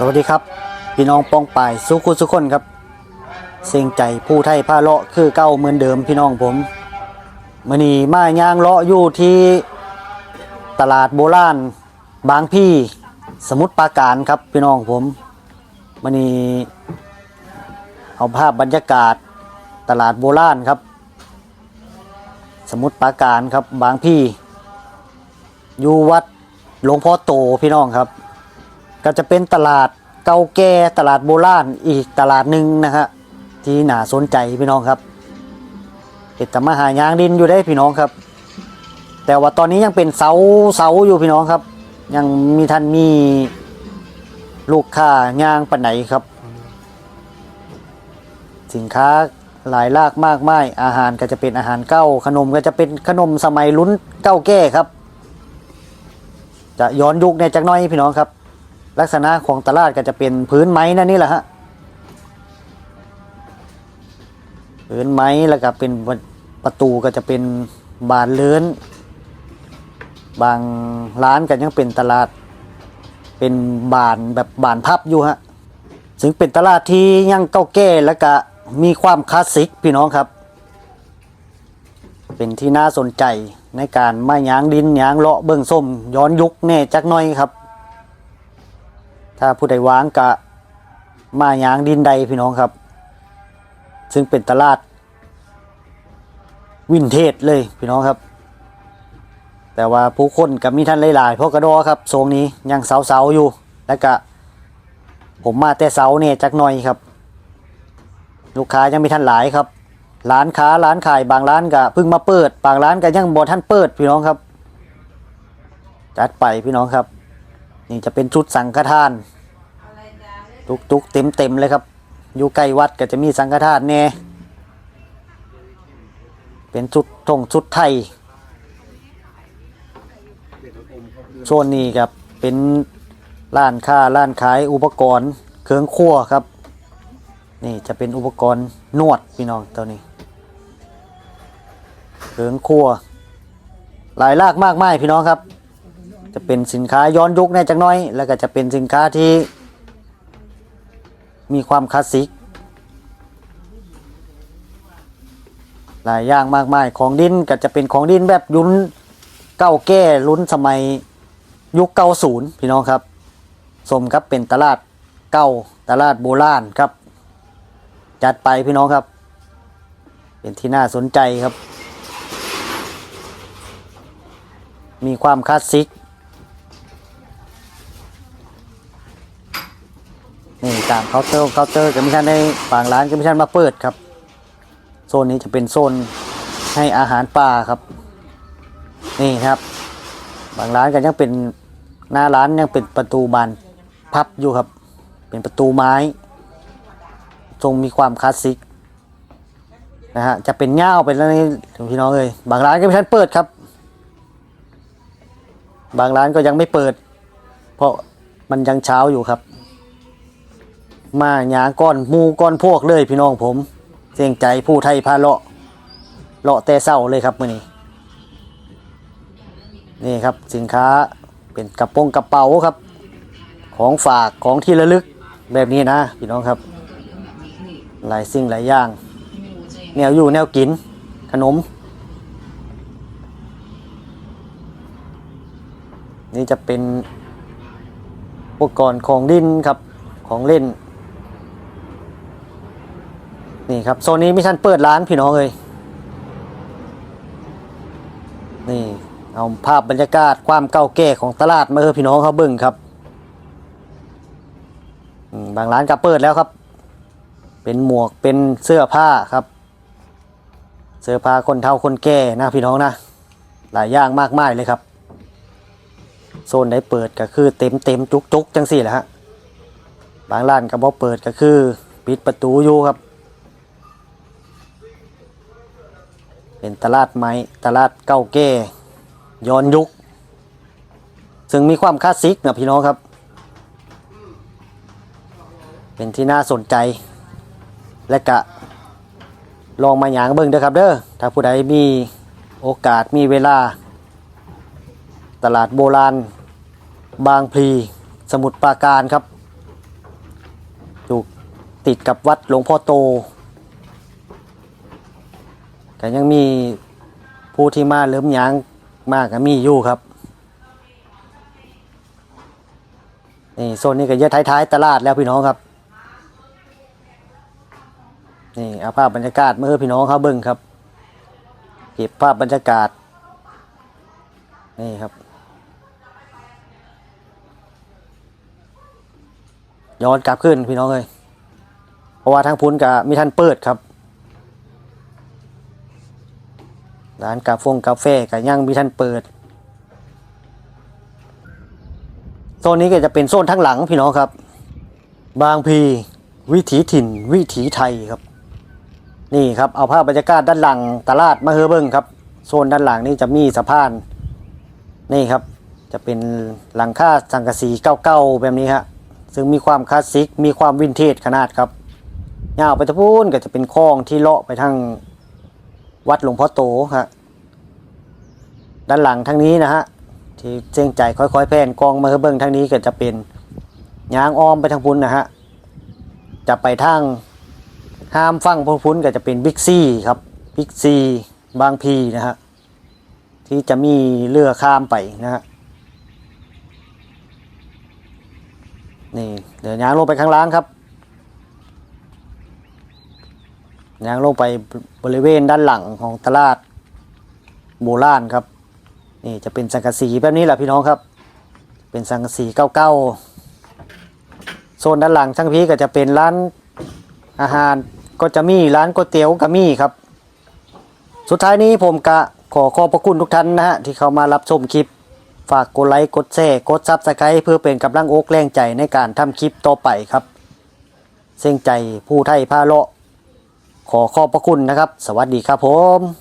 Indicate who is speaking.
Speaker 1: สวัสดีครับ พี่น้องป้องป่ายสุขุสุขคนครับ เสียงใจผู้ไทยผ้าเลาะคือเก้าเหมือนเดิมพี่น้องผมมื่อนี้มาย่างเลาะอยู่ที่ตลาดโบราณบางพี่สมุทรปราการครับพี่น้องผมมื่อนี้เอาภาพบรรยากาศตลาดโบราณครับ สมุทรปราการครับบางพี่อยู่วัดหลวงพ่อโตพี่น้องครับ ก็จะเป็นตลาด เก่าแก่ตลาดโบราณอีกตลาดหนึ่งนะฮะที่น่าสนใจพี่น้องครับเห็ดตมาหายางดินอยู่ได้พี่น้องครับ แต่ว่าตอนนี้ยังเป็นเสาเสาอยู่พี่น้องครับ ยังมีท่านมีลูกค้ายางปันไหนครับ สินค้าหลายลากมากมายอาหารก็จะเป็นอาหารเก้าขนมก็จะเป็นขนมสมัยลุ้นเก้าแก่ครับ จะย้อนยุคเนี่ยจักน้อยพี่น้องครับ ลักษณะของตลาดก็จะเป็นพื้นไม้นั่นนี่แหละฮะพื้นไม้แล้วก็เป็นประตูก็จะเป็นบานเลื้อน บางร้านก็ยังเป็นตลาด เป็นบานแบบบานพับอยู่ฮะซึ่งเป็นตลาดที่ยังเก่าแก่แล้วก็มีความคลาสสิกพี่น้องครับ เป็นที่น่าสนใจในการมาหยางดินหยางเลาะเบื้องส้มย้อนยุคแน่จักน้อยครับ ถ้าผู้ใดวางกะมาหยางดินใดพี่น้องครับ ซึ่งเป็นตลาด วินเทจเลยพี่น้องครับ แต่ว่าผู้คนกับมีท่านหลายๆเพราะกระดอครับโซงนี้ยังเสาๆอยู่ แล้วก็ผมมาแต่เสาเนี่ยจักหน่อยครับ ลูกค้ายังมีท่านหลายครับ ร้านค้าร้านขายบางร้านก็เพิ่งมาเปิด บางร้านก็ยังบ่ท่านเปิดพี่น้องครับ จัดไปพี่น้องครับ นี่จะเป็นชุดสังฆทาน ตุกตุกเต็มเต็มๆเลยครับ อยู่ใกล้วัดก็จะมีสังฆทานแน่เป็นชุดทงชุดไทยโซนนี้ครับเป็นร้านค้าร้านขายอุปกรณ์เครื่องครัวครับ นี่จะเป็นอุปกรณ์นวดพี่น้องตัวนี้ เครื่องครัว หลายลากมากมายพี่น้องครับ จะเป็นสินค้าย้อนยุคแน่จักหน้อย แล้วก็จะเป็นสินค้าที่ มีความคลาสสิก หลายอย่างมากมายของดินก็จะเป็นของดินแบบยุนเก้าแก้รุ่นสมัยยุคเก้าศูนย์พี่น้องครับ สมครับเป็นตลาดเก่าตลาดโบราณครับ จัดไปพี่น้องครับ เป็นที่น่าสนใจครับ มีความคลาสสิก ตามเคาน์เตอร์เคาน์เตอร์ก็มีท่นได้บางร้านก็มีท่นมาเปิดครับ โซนนี้จะเป็นโซนให้อาหารปลาครับ นี่ครับบางร้านก็ยังเป็นหน้าร้านยังเป็นประตูบานพับอยู่ครับ เป็นประตูไม้ ทรงมีความคลาสสิกนะฮะจะเป็นเง่าเป็นอะไรพี่น้องเลยบางร้านก็มีท่านเปิดครับ บางร้านก็ยังไม่เปิด เพราะมันยังเช้าอยู่ครับ มาหยาก้อนมูก้อนพวกเลยพี่น้องผม เสียงใจผู้ไทยพาเลาะเลาะแต่เศร้าเลยครับมื่อนี้นี่ครับสินค้าเป็นกระโปรงกระเป๋าครับ ของฝากของที่ระลึกแบบนี้นะพี่น้องครับ หลายสิ่งหลายอย่าง แนวอยู่แนวกินขนม นี่จะเป็นอุปกรณ์ของดินครับของเล่น นี่ครับโซนนี้มิชันเปิดร้านพี่น้องเลยนี่เอาภาพบรรยากาศความเก่าแก่ของตลาดมาให้พี่น้องเขาเบิ่งครับบางร้านก็เปิดแล้วครับ เป็นหมวกเป็นเสื้อผ้าครับ เสื้อผ้าคนเฒ่าคนแก่นะพี่น้องนะหลายอย่างมากมายเลยครับ โซนไหนเปิดก็คือเต็มเต็มจุกจุกจังสี่แหละฮะบางร้านก็บ่เปิดก็คือ ปิดประตูอยู่ครับ เป็นตลาดไม้ตลาดเก่าแก่ย้อนยุค ซึ่งมีความคลาสสิกนะพี่น้องครับ เป็นที่น่าสนใจ และกะลองมาหยางเบิ่งเด้อครับเด้อถ้าผู้ใดมีโอกาสมีเวลา ตลาดโบราณ บางพลีสมุทรปราการครับอยู่ติดกับวัดหลวงพ่อโต แต่ยังมีผู้ที่มาเริ่มยางมากก็มีอยู่ครับนี่โซนนี้ก็เยอะท้ายๆตลาดแล้วพี่น้องครับนี่เอาภาพบรรยากาศเมาให้พี่น้องเขาเบิ่งครับเก็บภาพบรรยากาศนี่ครับ ย้อนกลับขึ้นพี่น้องเลยเพราะว่าทางพุ้นกับมีท่านเปิดครับ ร้านกาฟงกาแฟกับยังมีท่านเปิดโซนนี้ก็จะเป็นโซนทั้งหลังพี่น้องครับ บางพีวิถีถิ่น วิถีไทยครับ นี่ครับเอาภาพบรรยากาศด้านหลังตลาดมาเฮอเบิ้งครับโซนด้านหลังนี่จะมีสะพาน นี่ครับจะเป็นหลังคาสังกะสีเก่าๆแบบนี้ฮะซึ่งมีความคลาสสิกมีความวินเทจขนาดครับยาวไปทะพูนก็จะเป็นคลองที่เลาะไปทาง วัดหลวงพ่อโตฮะด้านหลังทางนี้นะฮะที่เจ้งใจค่อยๆแผ่นกองมาเฮอเบิ้งทางนี้ก็จะเป็นยางอ้อมไปทางพุ้นนะฮะจะไปทางห้ามฟังพพุ้นก็จะเป็นบิ๊กซีครับบิ๊กซีบางพีนะฮะที่จะมีเรือข้ามไปนะฮะนี่เดี๋ยวยางลงไปข้างล่างครับ ยางลงไปบริเวณด้านหลังของตลาดโบราณครับ นี่จะเป็นสังกะสีแบบนี้แหละพี่น้องครับ เป็นสังกะสีเก้าๆโซนด้านหลังช่างพีก็จะเป็นร้านอาหารก็จะมีร้านก๋วยเตี๋ยวก็มีครับ สุดท้ายนี้ผมกะขอขอบพระคุณทุกท่านนะฮะที่เข้ามารับชมคลิป ฝากกดไลค์กดแชร์กดซับสไครต์เพื่อเป็นกำลังอกแรงใจในการทำคลิปต่อไปครับ เส้งใจผู้ไทยพาเลาะ ขอขอบพระคุณนะครับ สวัสดีครับผม